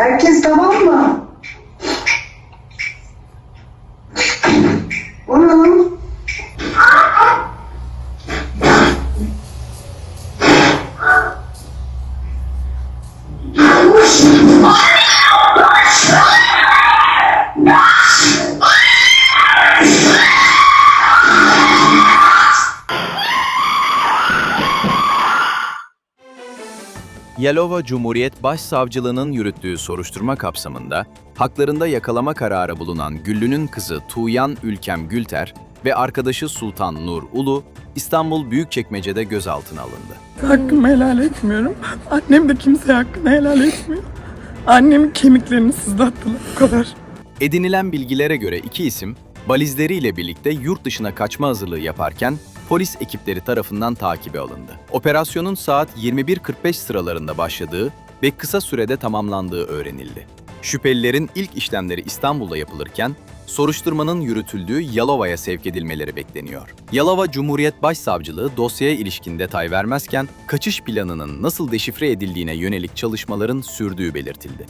Herkes tamam mı? O ne Yalova Cumhuriyet Başsavcılığı'nın yürüttüğü soruşturma kapsamında haklarında yakalama kararı bulunan Güllü'nün kızı Tuğyan Ülkem Gülter ve arkadaşı Sultan Nur Ulu İstanbul Büyükçekmece'de gözaltına alındı. Hakkımı helal etmiyorum. Annem de kimseye hakkını helal etmiyor. Annemin kemiklerini sızlattılar. Bu kadar. Edinilen bilgilere göre iki isim balizleriyle birlikte yurt dışına kaçma hazırlığı yaparken polis ekipleri tarafından takibe alındı. Operasyonun saat 21.45 sıralarında başladığı ve kısa sürede tamamlandığı öğrenildi. Şüphelilerin ilk işlemleri İstanbul'da yapılırken soruşturmanın yürütüldüğü Yalova'ya sevk edilmeleri bekleniyor. Yalova Cumhuriyet Başsavcılığı dosyaya ilişkin detay vermezken kaçış planının nasıl deşifre edildiğine yönelik çalışmaların sürdüğü belirtildi.